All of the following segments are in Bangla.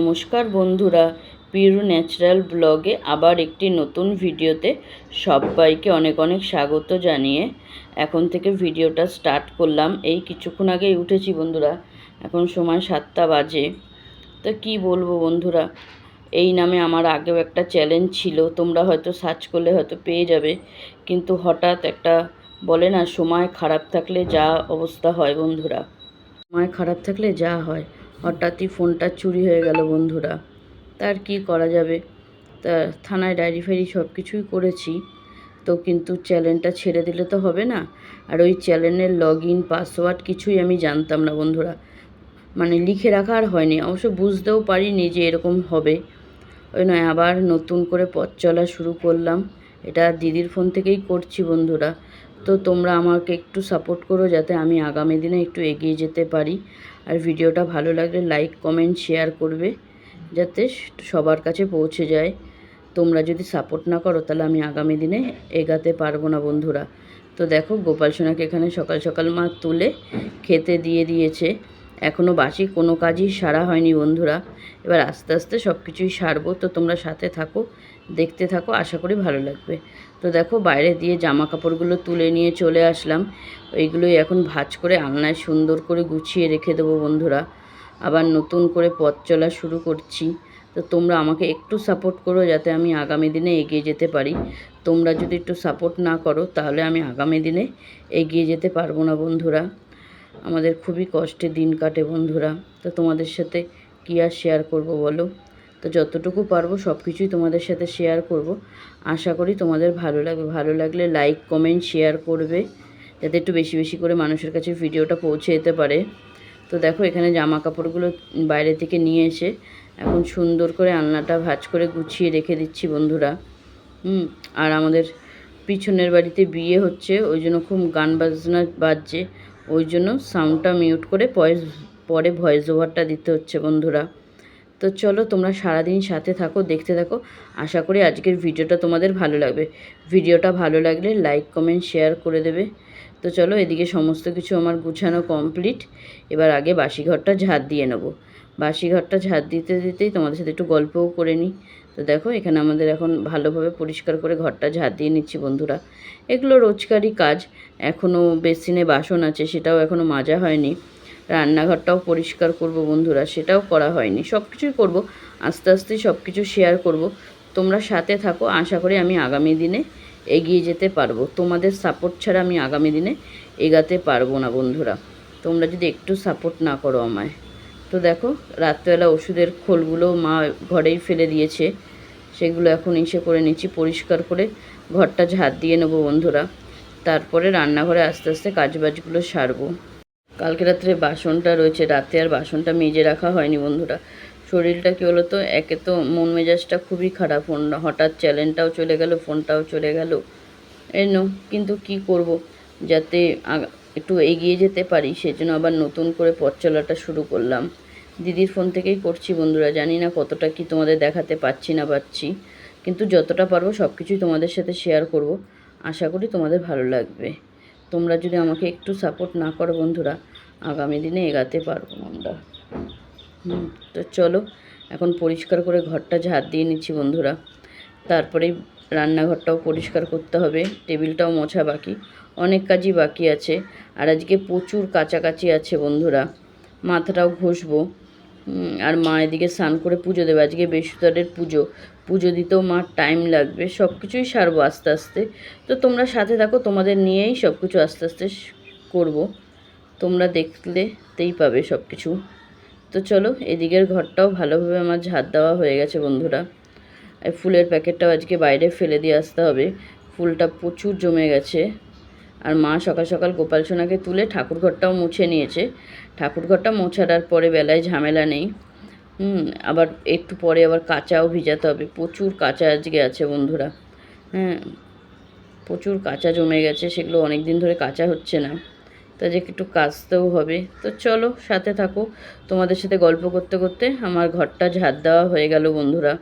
নমস্কার বন্ধুরা, পিরু ন্যাচারাল ব্লগে আবার একটি নতুন ভিডিওতে সবাইকে অনেক অনেক স্বাগত জানিয়ে এখন থেকে ভিডিওটা স্টার্ট করলাম। এই কিছুক্ষণ আগেই উঠেছি বন্ধুরা, এখন সময় সাতটা বাজে। তো কি বলব বন্ধুরা, এই নামে আমার আগেও একটা চ্যালেঞ্জ ছিল, তোমরা হয়তো সার্চ করলে হয়তো পেয়ে যাবে, কিন্তু হঠাৎ একটা বলে না, সময় খারাপ থাকলে যা অবস্থা হয় বন্ধুরা। সময় খারাপ থাকলে যা হয়। হঠাৎই ফোনটা চুরি হয়ে গেল বন্ধুরা। তার কি করা যাবে? তা থানায় ডায়েরি ফাইরি সব কিছুই করেছি। তো কিন্তু চ্যানেলটা ছেড়ে দিলে তো হবে না। আর ওই চ্যানেলের লগ ইন পাসওয়ার্ড কিছুই আমি জানতাম না বন্ধুরা। মানে লিখে রাখা আর হয়নি। অবশ্য বুঝতেও পারিনি যে এরকম হবে। ওই নয়, আবার নতুন করে পথ চলা শুরু করলাম। এটা দিদির ফোন থেকেই করছি বন্ধুরা। তো তোমরা আমাকে একটু সাপোর্ট করো যাতে আমি আগামী দিনে একটু এগিয়ে যেতে পারি। আর ভিডিওটা ভালো লাগলে লাইক কমেন্ট শেয়ার করবে যাতে সবার কাছে পৌঁছে যায়। তোমরা যদি সাপোর্ট না করো তাহলে আমি আগামী দিনে এগাতে পারব না বন্ধুরা। তো দেখো গোপাল সোনাকে এখানে সকাল সকাল মা তুলে খেতে দিয়ে দিয়েছে। এখনও বাসি কোনো কাজই সারা হয়নি বন্ধুরা। এবার আস্তে আস্তে সব কিছুই সারবো। তো তোমরা সাথে থাকো। দেখতে থাকো, আশা করি ভালো লাগবে। তো দেখো, বাইরে দিয়ে জামা কাপড়গুলো তুলে নিয়ে চলে আসলাম। ওইগুলোই এখন ভাজ করে আলনায় সুন্দর করে গুছিয়ে রেখে দেবো বন্ধুরা। আবার নতুন করে পথ চলা শুরু করছি। তো তোমরা আমাকে একটু সাপোর্ট করো যাতে আমি আগামী দিনে এগিয়ে যেতে পারি। তোমরা যদি একটু সাপোর্ট না করো, তাহলে আমি আগামী দিনে এগিয়ে যেতে পারব না বন্ধুরা। আমাদের খুবই কষ্টে দিন কাটে বন্ধুরা। তো তোমাদের সাথে কী আর শেয়ার করব বলো? তো যতটুকু পারব সব কিছুই তোমাদের সাথে শেয়ার করব। আশা করি তোমাদের ভালো লাগবে। ভালো লাগলে লাইক কমেন্ট শেয়ার করবে। যাতে একটু বেশি বেশি করে মানুষের কাছে ভিডিওটা পৌঁছে যেতে পারে। তো দেখো, এখানে জামা কাপড়গুলো বাইরে থেকে নিয়ে এসে এখন সুন্দর করে আলনাটা ভাজ করে গুছিয়ে রেখে দিচ্ছি বন্ধুরা। হুম, আর আমাদের পিছনের বাড়িতে বিয়ে হচ্ছে, ওই জন্য খুব গান বাজনা বাজছে। ওই জন্য সাউন্ডটা মিউট করে পরে ভয়েস ওভারটা দিতে হচ্ছে বন্ধুরা। তো চলো তোমরা সারাদিন সাথে থাকো, দেখতে থাকো। আশা করি আজকের ভিডিওটা তোমাদের ভালো লাগবে। ভিডিওটা ভালো লাগলে লাইক কমেন্ট শেয়ার করে দেবে। তো চলো এদিকে সমস্ত কিছু আমার গুছানো কমপ্লিট এবার আগে বাসি ঘরটা ঝাঁট দিয়ে নেব। বাসি ঘরটা ঝাঁট দিতে দিতেই তোমাদের সাথে একটু গল্পও করে নিই। তো দেখো, এখানে আমাদের এখন ভালোভাবে পরিষ্কার করে ঘরটা ঝাঁট দিয়ে নিচ্ছি বন্ধুরা। এগুলো রোজকারই কাজ। এখনও বেসিনে বাসন আছে, সেটাও এখনও মাজা হয়নি। রান্নাঘরটাও পরিষ্কার করব বন্ধুরা, সেটাও করা হয়নি। সব কিছুই করব, আস্তে আস্তে সব কিছু শেয়ার করব। তোমরা সাথে থাকো, আশা করি আমি আগামী দিনে এগিয়ে যেতে পারব। তোমাদের সাপোর্ট ছাড়া আমি আগামী দিনে এগাতে পারব না বন্ধুরা। তোমরা যদি একটু সাপোর্ট না করো আমায়। তো দেখো, রাত্রেবেলা ওষুধের খোলগুলো মা ঘরেই ফেলে দিয়েছে। সেগুলো এখন এসে করে নিচ্ছি, পরিষ্কার করে ঘরটা ঝাঁট দিয়ে নেব বন্ধুরা। তারপরে রান্নাঘরে আস্তে আস্তে কাজবাজগুলো সারবো। কালকে রাত্রে বাসনটা রয়েছে, রাতে আর বাসনটা মেজে রাখা হয়নি বন্ধুরা। শরীরটা কী হলো তো একে তো মন মেজাজটা খুবই খারাপ। ফোন, হঠাৎ চ্যালেঞ্জটাও চলে গেল, ফোনটাও চলে গেল। এই নো কিন্তু কি করব? যাতে একটু এগিয়ে যেতে পারি, সেজন্য আবার নতুন করে পথ চলাটা শুরু করলাম। দিদির ফোন থেকেই করছি বন্ধুরা, জানি না কতটা কি তোমাদের দেখাতে পাচ্ছি না পাচ্ছি। কিন্তু যতটা পারব সব কিছুই তোমাদের সাথে শেয়ার করব। আশা করি তোমাদের ভালো লাগবে। তোমরা যদি আমাকে একটু সাপোর্ট না করো বন্ধুরা, আগামী দিনে এগাতে পারব আমরা। তো চলো, এখন পরিষ্কার করে ঘরটা ঝাড় দিয়ে নিচ্ছি বন্ধুরা। তারপরে রান্নাঘরটাও পরিষ্কার করতে হবে, টেবিলটাও মোছা বাকি, অনেক কাজই বাকি আছে। আর আজকে প্রচুর কাছাকাছি আছে বন্ধুরা, মাথাটাও ঘষবো। আর মা এদিকে স্নান করে পুজো দেবে। আজকে বৃহস্পতিবারের পুজো। পুজো দিতেও মার টাইম লাগবে। সব কিছুই সারবো আস্তে আস্তে। তো তোমরা সাথে থাকো, তোমাদের নিয়েই সব কিছু আস্তে আস্তে করব। তোমরা দেখলেতেই পাবে সব কিছু তো চলো, এদিকের ঘরটাও ভালোভাবে আমার ঝাঁট দেওয়া হয়ে গেছে বন্ধুরা। ফুলের প্যাকেটটাও আজকে বাইরে ফেলে দিয়ে আসতে হবে। ফুলটা প্রচুর জমে গেছে। আর মা সকাল সকাল গোপাল সোনাকে তুলে ঠাকুর ঘরটাও মুছে নিয়েছে। ঠাকুর ঘরটা মোছাটার পরে বেলায় ঝামেলা নেই। হুম, আবার একটু পরে আবার কাঁচাও ভিজাতে হবে। প্রচুর কাঁচা আজকে আছে বন্ধুরা। হ্যাঁ প্রচুর কাঁচা জমে গেছে, সেগুলো অনেক দিন ধরে কাঁচা হচ্ছে না। তা যে একটু কাচতেও হবে। তো চলো, সাথে থাকো। তোমাদের সাথে গল্প করতে করতে আমার ঘরটা ঝাড় দেওয়া হয়ে গেল বন্ধুরা।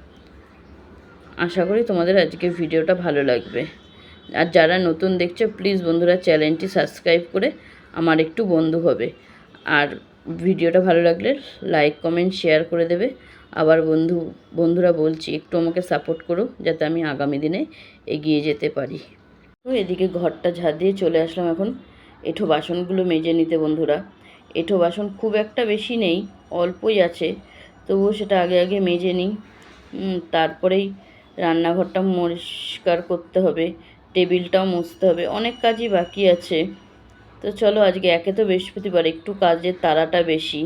আশা করি তোমাদের আজকে ভিডিওটা ভালো লাগবে। আর যারা নতুন দেখছ, প্লিজ বন্ধুরা চ্যানেলটি সাবস্ক্রাইব করে আমার একটু বন্ধু হবে। আর ভিডিওটা ভালো লাগলে লাইক কমেন্ট শেয়ার করে দেবে। আবার বন্ধু, বন্ধুরা বলছি, একটু আমাকে সাপোর্ট করো, যাতে আমি আগামী দিনে এগিয়ে যেতে পারি। তো এদিকে ঘরটা ঝাড় দিয়ে চলে আসলাম এখন। এঠো বাসনগুলো মেজে নিতে বন্ধুরা। এঠো বাসন খুব একটা বেশি নেই, অল্পই আছে। তবুও সেটা আগে আগে মেজে নিই। তারপরেই রান্নাঘরটা পরিষ্কার করতে হবে, টেবিলটাও মুছতে হবে। অনেক কাজই বাকি আছে। তো চলো আজকে একে তো বৃহস্পতিবার, একটু কাজের তাড়াটা বেশি।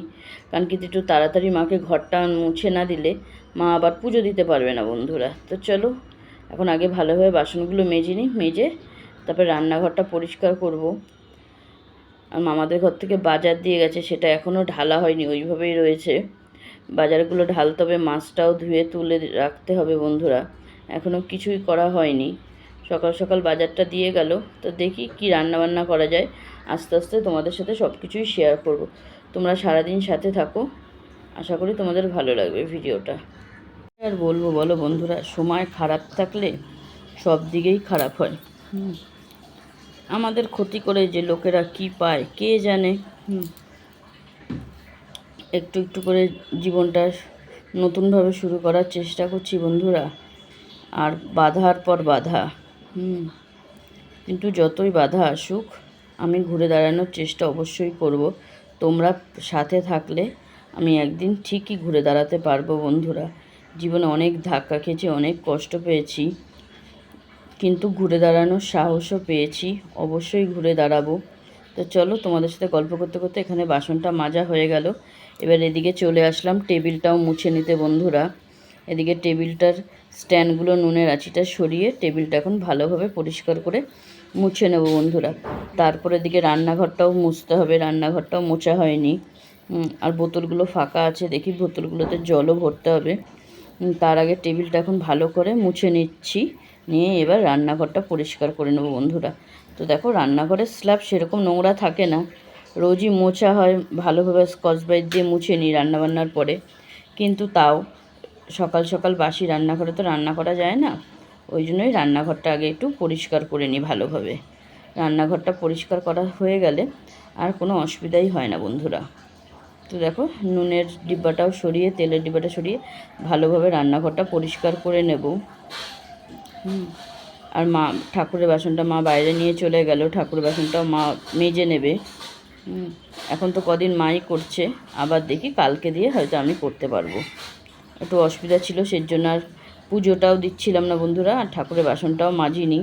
কারণ কি একটু তাড়াতাড়ি মাকে ঘরটা মুছে না দিলে মা আবার পুজো দিতে পারবে না বন্ধুরা। তো চলো, এখন আগে ভালোভাবে বাসনগুলো মেজে নিই, মেজে তারপরে রান্নাঘরটা পরিষ্কার করব। আর মামাদের ঘর থেকে বাজার দিয়ে গেছে, সেটা এখনও ঢালা হয়নি, ওইভাবেই রয়েছে। বাজারগুলো ঢালতে হবে, মাছটাও ধুয়ে তুলে রাখতে হবে বন্ধুরা। এখনও কিছুই করা হয়নি। সকাল সকাল বাজারটা দিয়ে গেল, তো দেখি কি রান্না বান্না করা যায়। আস্তে আস্তে তোমাদের সাথে সব কিছুই শেয়ার করব। তোমরা সারাদিন সাথে থাকো। আশা করি তোমাদের ভালো লাগবে ভিডিওটা। আর বলব বলো বন্ধুরা, সময় খারাপ থাকলে সব দিকেই খারাপ হয়। আমাদের ক্ষতি করে যে লোকেরা কি পায়, কে জানে? একটু একটু করে জীবনটা নতুনভাবে শুরু করার চেষ্টা করছি বন্ধুরা। আর বাধার পর বাধা। হুম। কিন্তু যতই বাধা আসুক, আমি ঘুরে দাঁড়ানোর চেষ্টা অবশ্যই করব। তোমরা সাথে থাকলে আমি একদিন ঠিকই ঘুরে দাঁড়াতে পারব, বন্ধুরা। জীবনে অনেক ধাক্কা খেয়েছি, অনেক কষ্ট পেয়েছি, কিন্তু ঘুরে দাঁড়ানোর সাহসও পেয়েছি। অবশ্যই ঘুরে দাঁড়াবো। তো চলো, তোমাদের সাথে গল্প করতে করতে এখানে বাসনটা মাজা হয়ে গেল। এবার এদিকে চলে আসলাম, টেবিলটাও মুছে নিতে, বন্ধুরা। এদিকে টেবিলটার স্ট্যান্ডগুলো নুনের আঁচিটা সরিয়ে টেবিলটা এখন ভালোভাবে পরিষ্কার করে মুছে নেব বন্ধুরা। তারপর দিকে রান্নাঘরটাও মুছতে হবে, রান্নাঘরটাও মোছা হয়নি। আর বোতলগুলো ফাঁকা আছে, দেখি বোতলগুলোতে জলও ভরতে হবে। তার আগে টেবিলটা এখন ভালো করে মুছে নিচ্ছি, নিয়ে এবার রান্নাঘরটা পরিষ্কার করে নেব বন্ধুরা। তো দেখো রান্নাঘরের স্ল্যাব সেরকম নোংরা থাকে না, রোজই মোছা হয়, ভালোভাবে স্কচ ব্রাইট দিয়ে মুছে নিই রান্নাবান্নার পরে। কিন্তু তাও সকাল সকাল বাসি রান্নাঘরে তো রান্না করা যায় না। ওই জন্যই রান্নাঘরটা আগে একটু পরিষ্কার করে নিই ভালোভাবে। রান্নাঘরটা পরিষ্কার করা হয়ে গেলে আর কোনো অসুবিধাই হয় না বন্ধুরা। তো দেখো, নুনের ডিব্বাটাও সরিয়ে, তেলের ডিব্বাটা সরিয়ে ভালোভাবে রান্নাঘরটা পরিষ্কার করে নেব। আর মা, ঠাকুরের বাসনটা মা বাইরে নিয়ে চলে গেল, ঠাকুরের বাসনটাও মা মেজে নেবে। এখন তো কদিন মাই করছে, আবার দেখি কালকে দিয়ে হয়তো আমি করতে পারব। একটু অসুবিধা ছিল সেই জন্য আর পুজোটাও দিচ্ছিলাম না বন্ধুরা আর ঠাকুরের বাসনটাও মাজিনি।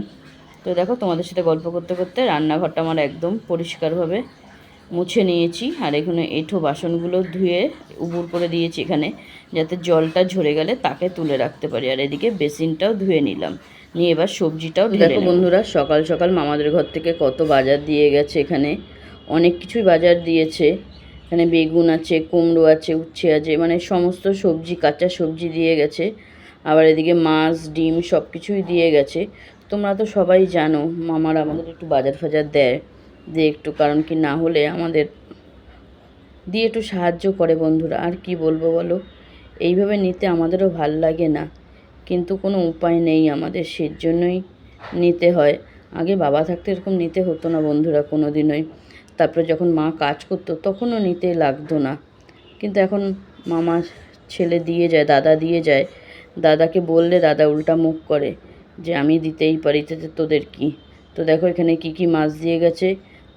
তো দেখো তোমাদের সাথে গল্প করতে করতে রান্নাঘরটা আমার একদম পরিষ্কারভাবে মুছে নিয়েছি আর এখানে এঁঠো বাসনগুলো ধুয়ে উবুর করে দিয়েছি এখানে যাতে জলটা ঝরে গেলে তাকে তুলে রাখতে পারি। আর এদিকে বেসিনটাও ধুয়ে নিলাম নিয়ে এবার সবজিটাও দেখো বন্ধুরা সকাল সকাল মামাদের ঘর থেকে কত বাজার দিয়ে গেছে এখানে অনেক কিছুই বাজার দিয়েছে। এখানে বেগুন আছে, কুমড়ো আছে, উচ্ছে আছে মানে সমস্ত সবজি, কাঁচা সবজি দিয়ে গেছে। আবার এদিকে মাছ, ডিম সব কিছুই দিয়ে গেছে। তোমরা তো সবাই জানো, মামারা আমাদের একটু বাজার ফাজার দেয়। যে একটু, কারণ কি না হলে আমাদের দিয়ে একটু সাহায্য করে বন্ধুরা। আর কি বলব বলো? এইভাবে নিতে আমাদেরও ভালো লাগে না। কিন্তু কোনো উপায় নেই আমাদের, সেজন্যই নিতে হয়। আগে বাবা থাকতে এরকম নিতে হতো না বন্ধুরা কোনো দিনই তারপরে যখন মা কাজ করতো, তখনও নিতে লাগতো না। কিন্তু এখন মামা ছেলে দিয়ে যায়, দাদা দিয়ে যায়, দাদাকে বললে দাদা উল্টা মুখ করে যে, আমি দিতেই পারি তাতে তোদের কি? তো দেখো এখানে কি কি মাছ দিয়ে গেছে।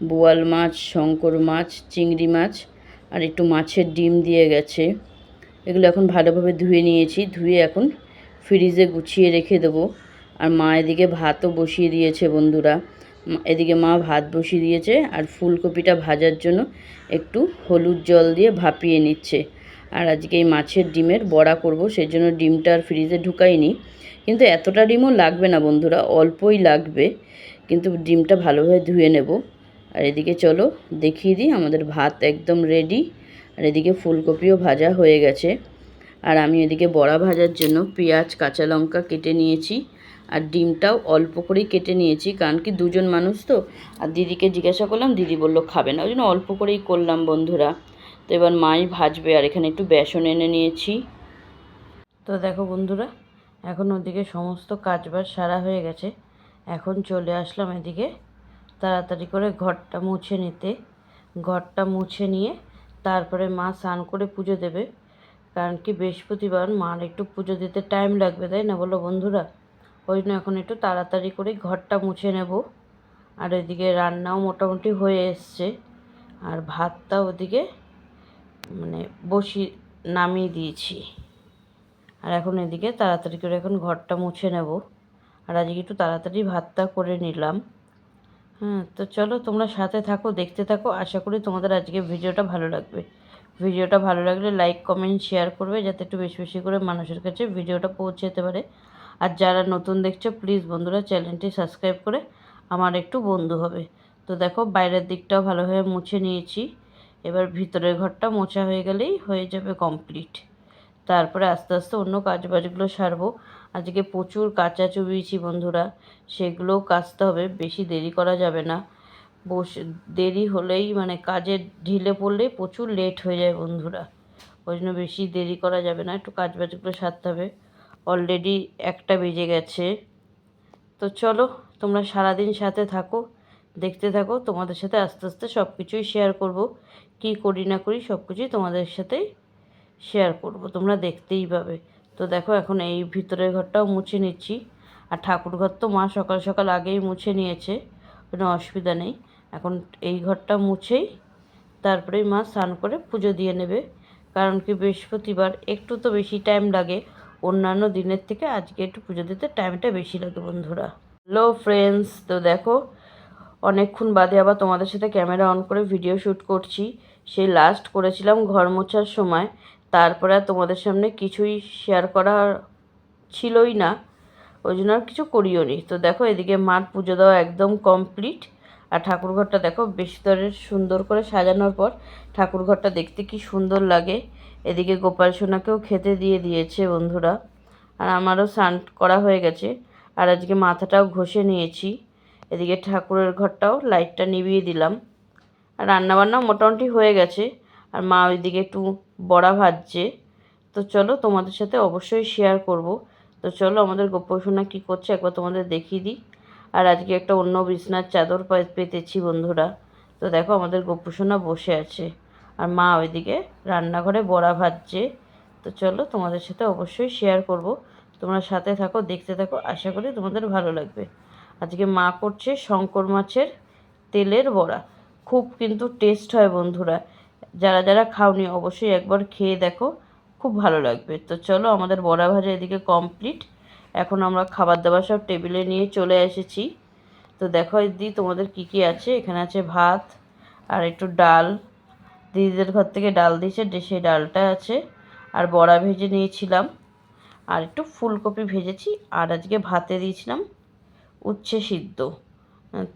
বোয়াল মাছ, শঙ্কর মাছ, চিংড়ি মাছ, আর একটু মাছের ডিম দিয়ে গেছে। এগুলো এখন ভালোভাবে ধুয়ে নিয়েছি। ধুয়ে এখন ফ্রিজে গুছিয়ে রেখে দেবো। আর মা এদিকে ভাতও বসিয়ে দিয়েছে বন্ধুরা। এদিকে মা ভাত বসিয়ে দিয়েছে আর ফুলকপিটা ভাজার জন্য একটু হলুদ জল দিয়ে ভাপিয়ে নিচ্ছে। আর আজকে এই মাছের ডিমের বড়া করব সেই জন্য ডিমটা আর ফ্রিজে ঢুকাইনি। কিন্তু এতটা ডিমও লাগবে না বন্ধুরা, অল্পই লাগবে। কিন্তু ডিমটা ভালোভাবে ধুয়ে নেব। আর এদিকে চলো, দেখিয়ে দিই, আমাদের ভাত একদম রেডি আর এদিকে ফুলকপিও ভাজা হয়ে গেছে। আর আমি এদিকে বড়া ভাজার জন্য পেঁয়াজ, কাঁচা লঙ্কা কেটে নিয়েছি। আর ডিমটাও অল্প করেই কেটে নিয়েছি, কারণ কি দুজন মানুষ তো। আর দিদিকে জিজ্ঞাসা করলাম, দিদি বলল, খাবে না। ওই জন্য অল্প করেই করলাম বন্ধুরা। তো এবার মাই ভাজবে, আর এখানে একটু বেসন এনে নিয়েছি। তো দেখো বন্ধুরা, এখন ওদিকে সমস্ত কাজবাজ সারা হয়ে গেছে। এখন চলে আসলাম এদিকে তাড়াতাড়ি করে ঘরটা মুছে নিতে। ঘরটা মুছে নিয়ে তারপরে মা স্নান করে পুজো দেবে। কারণ কি বৃহস্পতিবার মার একটু পুজো দিতে টাইম লাগবে, তাই না বলো বন্ধুরা? ওই জন্য এখন একটু তাড়াতাড়ি করে ঘরটা মুছে নেব। আর এদিকে রান্নাও মোটামুটি হয়ে এসছে। আর ভাতটা ওদিকে মানে বসি নামিয়ে দিয়েছি। আর এখন এদিকে তাড়াতাড়ি করে এখন ঘরটা মুছে নেব। আর আজকে একটু তাড়াতাড়ি ভাতটা করে নিলাম। হ্যাঁ তো চলো তোমরা সাথে থাকো, দেখতে থাকো। আশা করি তোমাদের আজকে ভিডিওটা ভালো লাগবে। ভিডিওটা ভালো লাগলে লাইক, কমেন্ট, শেয়ার করবে যাতে একটু বেশি বেশি করে মানুষের কাছে ভিডিওটা পৌঁছে যেতে পারে। আর যারা নতুন দেখছ প্লিজ বন্ধুরা চ্যানেলটি সাবস্ক্রাইব করে আমার একটু বন্ধু হবে। তো দেখো, বাইরের দিকটাও ভালোভাবে মুছে নিয়েছি। এবার ভিতরের ঘরটা মোছা হয়ে গেলেই হয়ে যাবে কমপ্লিট তারপরে আস্তে আস্তে অন্য কাজ বাজগুলো সারবো। আজকে প্রচুর কাঁচা চুবিয়েছি বন্ধুরা, সেগুলোও কাচতে হবে, বেশি দেরি করা যাবে না। বসে, দেরি হলেই মানে কাজের ঢিলে পড়লেই প্রচুর লেট হয়ে যায় বন্ধুরা। ওই জন্য বেশি দেরি করা যাবে না, একটু কাজ বাজগুলো সারতে হবে। অলরেডি একটা বেজে গেছে। তো চলো, তোমরা সারাদিন সাথে থাকো, দেখতে থাকো, তোমাদের সাথে আস্তে আস্তে সব কিছুই শেয়ার করব। কি করি না করি সব কিছুই তোমাদের সাথেই শেয়ার করব, তোমরা দেখতেই পাবে। তো দেখো, এখন এই ভিতরের ঘরটাও মুছে নিচ্ছি। আর ঠাকুর ঘর তো মা সকাল সকাল আগেই মুছে নিয়েছে, কোনো অসুবিধা নেই। এখন এই ঘরটা মুছেই তারপরেই মা স্নান করে পুজো দিয়ে নেবে। কারণ কি বৃহস্পতিবার, একটু তো বেশি টাইম লাগে। অন্যান্য দিনের থেকে আজকে একটু পুজো দিতে টাইমটা বেশি লাগে বন্ধুরা। হ্যালো ফ্রেন্ডস তো দেখো, অনেকক্ষণ বাদে আবার তোমাদের সাথে ক্যামেরা অন করে ভিডিও শ্যুট করছি। সেই লাস্ট করেছিলাম ঘর মোছার সময়। তারপরে তোমাদের সামনে কিছুই শেয়ার করা ছিলই না। ওই জন্য আর কিছু করিও নি। তো দেখো, এদিকে মার পুজো দেওয়া একদম কমপ্লিট আর ঠাকুরঘরটা দেখো, বেশি বেশিতরের সুন্দর করে সাজানোর পর ঠাকুরঘরটা দেখতে কি সুন্দর লাগে। এদিকে গোপাল সোনাকেও খেতে দিয়ে দিয়েছে বন্ধুরা। আর আমারও স্নান করা হয়ে গেছে। আর আজকে মাথাটাও ঘষে নিয়েছি। এদিকে ঠাকুরের ঘরটাও লাইটটা নিভিয়ে দিলাম। আর রান্নাবান্নাও মোটামুটি হয়ে গেছে। আর মা ওইদিকে একটু বড়া ভাজছে। তো চলো তোমাদের সাথে অবশ্যই শেয়ার করব। তো চলো আমাদের গোপসোনা কী করছে একবার তোমাদের দেখিয়ে দিই। আর আজকে একটা অন্য বিছনার চাদর পেতেছি বন্ধুরা। তো দেখো আমাদের গোপসোনা বসে আছে। আর মা ওইদিকে রান্নাঘরে বড়া ভাজছে। তো চলো তোমাদের সাথে অবশ্যই শেয়ার করব। তোমরা সাথে থাকো, দেখতে থাকো, আশা করি তোমাদের ভালো লাগবে। আজকে মা করছে শঙ্কর মাছের তেলের বড়া। খুব কিন্তু টেস্ট হয় বন্ধুরা। যারা যারা খাওনি অবশ্যই একবার খেয়ে দেখো, খুব ভালো লাগবে। তো চলো আমাদের বড়া ভাজা এদিকে কমপ্লিট এখন আমরা খাবার দাবার সব টেবিলে নিয়ে চলে এসেছি। তো দেখো দিদি, তোমাদের কি কি আছে? এখানে আছে ভাত, আর একটু ডাল। দিদিদের ঘর থেকে ডাল দিয়েছে সেই ডালটা আছে। আর বড়া ভেজে নিয়েছিলাম। আর একটু ফুলকপি ভেজেছি। আর আজকে ভাতে দিয়েছিলাম উচ্ছে সিদ্ধ।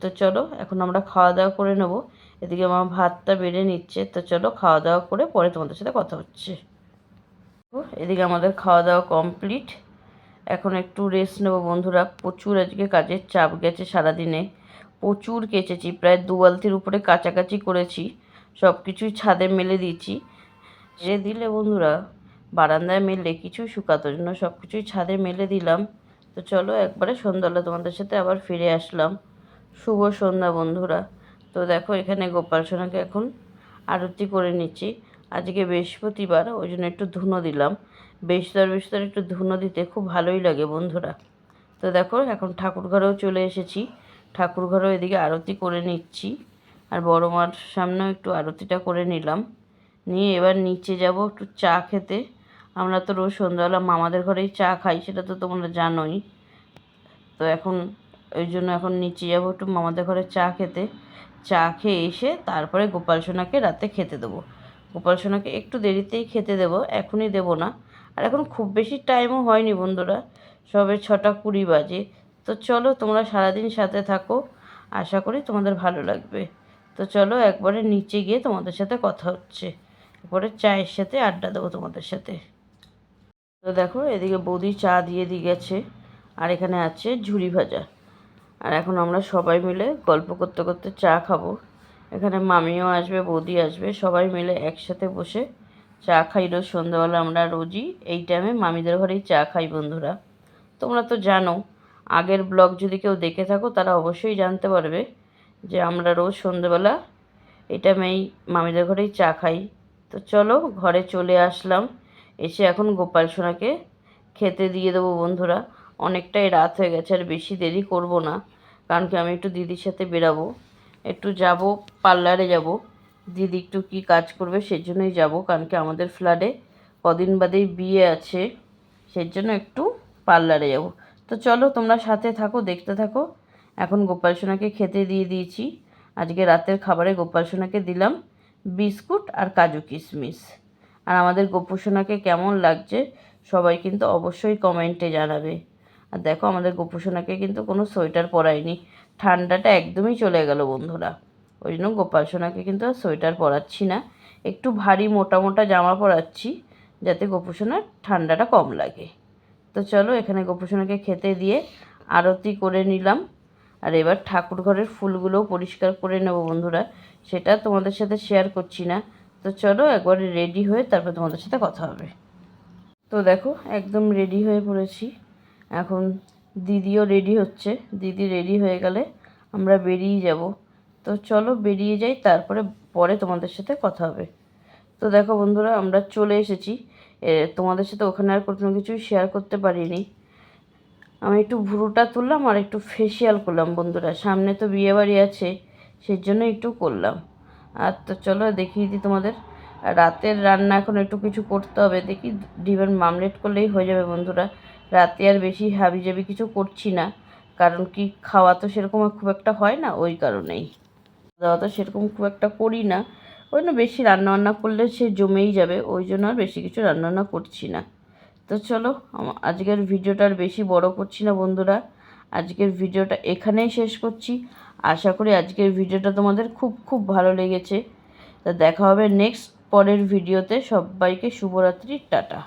তো চলো, এখন আমরা খাওয়া দাওয়া করে নেব। এদিকে আমার ভাতটা বেড়ে নিচ্ছে। তো চলো, খাওয়া দাওয়া করে পরে তোমাদের সাথে কথা হচ্ছে। এদিকে আমাদের খাওয়া দাওয়া কমপ্লিট। এখন একটু রেস্ট নেব বন্ধুরা। প্রচুর আজকে কাজের চাপ গেছে সারাদিনে। প্রচুর কেচেছি। প্রায় দু বালতির উপরে কাছাকাছি করেছি। সব কিছুই ছাদে মেলে দিয়েছি। যে দিলে বন্ধুরা, বারান্দায় মেলে কিছুই শুকাতো জন্য সব কিছুই ছাদে মেলে দিলাম। তো চলো একবারে সন্ধ্যাবেলা তোমাদের সাথে আবার ফিরে আসলাম। শুভ সন্ধ্যা বন্ধুরা। তো দেখো এখানে গোপাল সোনাকে এখন আরতি করে নিচ্ছি। আজকে বৃহস্পতিবার, ওই জন্য একটু ধুনো দিলাম। বেশতর বেশতর একটু ধুনো দিতে খুব ভালোই লাগে বন্ধুরা। তো দেখো এখন ঠাকুর ঘরেও চলে এসেছি। ঠাকুর ঘরেও এদিকে আরতি করে নিচ্ছি। আর বড় মার সামনেও একটু আরতিটা করে নিলাম। নিয়ে এবার নিচে যাব একটু চা খেতে। আমরা তো রোজ সন্ধ্যাবেলা মামাদের ঘরেই চা খাই, সেটা তো তোমরা জানোই। তো এখন, ওই জন্য এখন নিচে যাব একটু মামাদের ঘরে চা খেতে। চা খেয়ে এসে তারপরে গোপাল সোনাকে রাতে খেতে দেবো। গোপাল সোনাকে একটু দেরিতেই খেতে দেবো, এখনই দেবো না। আর এখন খুব বেশি টাইমও হয়নি বন্ধুরা, সবে ছটা কুড়ি বাজে। তো চলো তোমরা সারাদিন সাথে থাকো, আশা করি তোমাদের ভালো লাগবে। তো চলো একবারে নিচে গিয়ে তোমাদের সাথে কথা হচ্ছে। এরপরে চায়ের সাথে আড্ডা দেবো তোমাদের সাথে। তো দেখো, এদিকে বৌদি চা দিয়ে দিয়ে গেছে, আর এখানে আছে ঝুড়ি ভাজা। আর এখন আমরা সবাই মিলে গল্প করতে করতে চা খাব। এখানে মামিও আসবে, বৌদি আসবে, সবাই মিলে একসাথে বসে চা খাই রোজ সন্ধ্যাবেলা আমরা রোজই এই টাইমে মামিদের ঘরেই চা খাই বন্ধুরা। তোমরা তো জানো, আগের ব্লগ যদি কেউ দেখে থাকো তারা অবশ্যই জানতে পারবে যে আমরা রোজ সন্ধ্যেবেলা এই টাইমেই মামিদের ঘরেই চা খাই। তো চলো ঘরে চলে আসলাম। এসে এখন গোপাল সোনাকে খেতে দিয়ে দেবো বন্ধুরা। অনেকটাই রাত হয়ে গেছে, আর বেশি দেরি করব না। কারণ কি আমি একটু দিদির সাথে বেরাবো। একটু যাব, পার্লারে যাব। দিদি একটু কি কাজ করবে সেই জন্যই যাব। কারণ কি আমাদের ফ্ল্যাটে কদিন বাদেই বিয়ে আছে। সেই জন্য একটু পার্লারে যাব। তো চলো তোমরা সাথে থাকো, দেখতে থাকো। এখন গোপাল সোনাকে খেতে দিয়ে দিয়েছি। আজকে রাতের খাবারে গোপাল সোনাকে দিলাম বিস্কুট আর কাজু কিশমিশ। আর আমাদের গোপু সোনাকে কেমন লাগছে সবাই কিন্তু অবশ্যই কমেন্টে জানাবে। আর দেখো আমাদের গোপু সোনাকে কিন্তু কোনো সোয়েটার পরায়নি। ঠান্ডাটা একদমই চলে গেল বন্ধুরা। ওই জন্য গোপাল সোনাকে কিন্তু আর সোয়েটার পরাচ্ছি না। একটু ভারী মোটা মোটা জামা পরাচ্ছি যাতে গোপু সোনার ঠান্ডাটা কম লাগে। তো চলো এখানে গোপু সোনাকে খেতে দিয়ে আরতি করে নিলাম। আর এবার ঠাকুর ঘরের ফুলগুলোও পরিষ্কার করে নেব বন্ধুরা। সেটা তোমাদের সাথে শেয়ার করছি না। তো চলো একবারে রেডি হয়ে তারপর তোমাদের সাথে কথা হবে। তো দেখো, একদম রেডি হয়ে পড়েছি। এখন দিদিও রেডি হচ্ছে। দিদি রেডি হয়ে গেলে আমরা বেরিয়ে যাব। তো চলো বেরিয়ে যাই, তারপরে পরে তোমাদের সাথে কথা হবে। তো দেখো বন্ধুরা, আমরা চলে এসেছি। তোমাদের সাথে ওখানে আর কোনো কিছুই শেয়ার করতে পারিনি। আমি একটু ভুরুটা তুললাম আর একটু ফেসিয়াল করলাম বন্ধুরা। সামনে তো বিয়ে বাড়ি আছে সেই জন্য একটু করলাম। আর তো চলো দেখিয়ে দিই তোমাদের। রাতের রান্না এখন একটু কিছু করতে হবে। দেখি ডিমের মামলেট করলেই হয়ে যাবে বন্ধুরা। রাতে আর বেশি হাবিজাবি কিছু করছি না। কারণ কি, খাওয়া তো সেরকম খুব একটা হয় না ওই কারণেই। দাওয়া তো সেরকম খুব একটা করি না। ওই জন্য বেশি রান্নাবান্না করলে সে জমেই যাবে। ওই জন্য আর বেশি কিছু রান্নাবান্না করছি না। তো চলো আজকের ভিডিওটা আর বেশি বড় করছি না বন্ধুরা। আজকের ভিডিওটা এখানেই শেষ করছি। আশা করি আজকের ভিডিওটা তোমাদের খুব খুব ভালো লেগেছে। তা দেখা হবে নেক্সট পরের ভিডিওতে। সবাইকে শুভরাত্রি, টাটা।